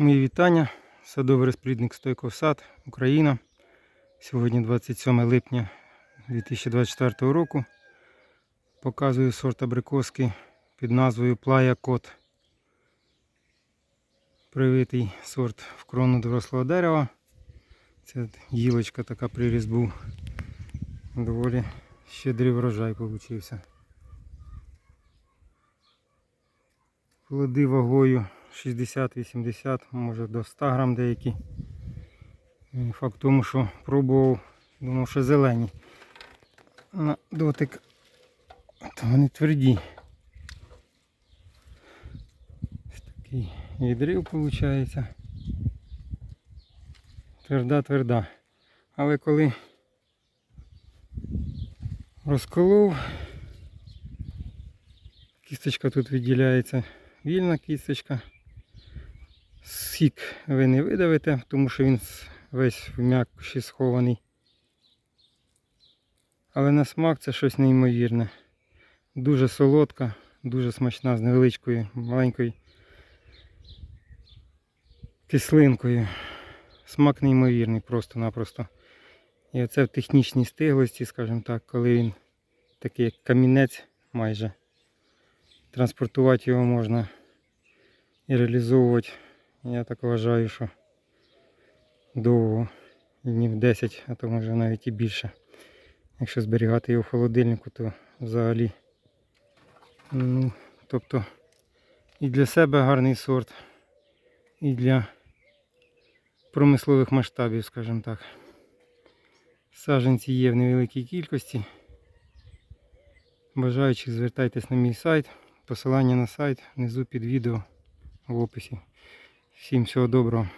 Мої вітання. Садовий розплідник Стойков сад, Україна. Сьогодні 27 липня 2024 року. Показую сорт абрикоски під назвою Плая Кот. Привитий сорт в крону дорослого дерева. Це гілочка така приріст був. Доволі щедрий врожай получився. Плоди вагою 60-80, може до 100 грам деякі. Факт тому, що пробував, думав, що зелені. На дотик, то вони тверді. Ось такий відрив виходить. Тверда, тверда. Але коли розколов, кісточка тут відділяється вільна кісточка. Сік ви не видавите, тому що він весь в м'якші схований. Але на смак це щось неймовірне. Дуже солодка, дуже смачна, з невеличкою, маленькою кислинкою. Смак неймовірний просто-напросто. І оце в технічній стиглості, скажімо так, коли він такий як камінець майже. Транспортувати його можна і реалізовувати. Я так вважаю, що довго, днів 10, а то може навіть і більше. Якщо зберігати його в холодильнику, то взагалі. Ну, тобто і для себе гарний сорт, і для промислових масштабів, скажімо так. Саджанці є в невеликій кількості. Бажаючих звертайтесь на мій сайт. Посилання на сайт внизу під відео в описі. Всім всього доброго.